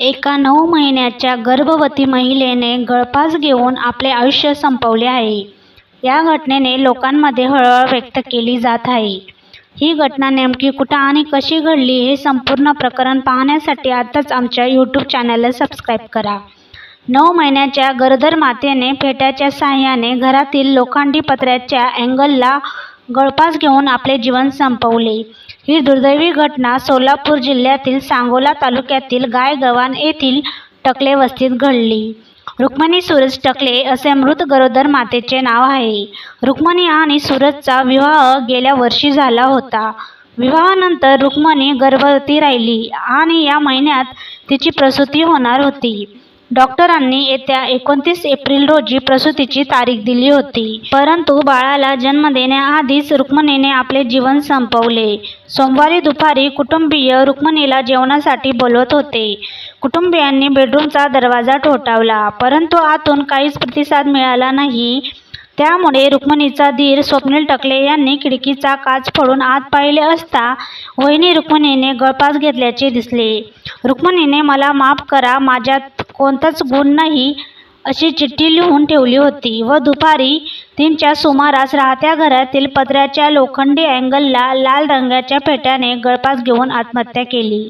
एका नऊ महिन्याच्या गर्भवती महिलेने गळफास घेऊन आपले आयुष्य संपवले आहे. या घटनेने लोकांमध्ये हळहळ व्यक्त केली जात आहे. ही घटना नेमकी कुठं आणि कशी घडली हे संपूर्ण प्रकरण पाहण्यासाठी आत्ताच आमच्या यूट्यूब चॅनलला सबस्क्राईब करा. नऊ महिन्याच्या गरोदर मातेने फेट्याच्या साह्याने घरातील लोखंडी पत्र्याच्या अँगलला गळफास घेऊन आपले जीवन संपवले. ही दुर्दैवी घटना सोलापूर जिल्ह्यातील सांगोला तालुक्यातील गायगव्हाण येथील टकले वस्तीत घडली. रुक्मिणी सूरज टकले असे मृत गरोदर मातेचे नाव आहे. रुक्मिणी आणि सूरजचा विवाह गेल्या वर्षी झाला होता. विवाहानंतर रुक्मिणी गर्भवती राहिली आणि या महिन्यात तिची प्रसूती होणार होती. डॉक्टरांनी येत्या एकोणतीस एप्रिल रोजी प्रसूतीची तारीख दिली होती. परंतु बाळाला जन्म देण्याआधीच रुक्मिणीने आपले जीवन संपवले. सोमवारी दुपारी कुटुंबीय रुक्मिणीला जेवणासाठी बोलवत होते. कुटुंबियांनी बेडरूमचा दरवाजा ठोठावला परंतु आतून काहीच प्रतिसाद मिळाला नाही. त्यामुळे रुक्मिणीचा धीर स्वप्नील टकले यांनी खिडकीचा काच फोडून आत पाहिले असता वहिनी रुक्मिणीने गळपास घेतल्याचे दिसले. रुक्मिणीने मला माफ करा माझ्यात कोणताच गुण नाही अशी चिठ्ठी लिहून ठेवली होती व दुपारी तीनच्या सुमारास राहत्या घरातील पत्र्याच्या लोखंडी अँगलला लाल रंगाच्या फेट्याने गळफास घेऊन आत्महत्या केली.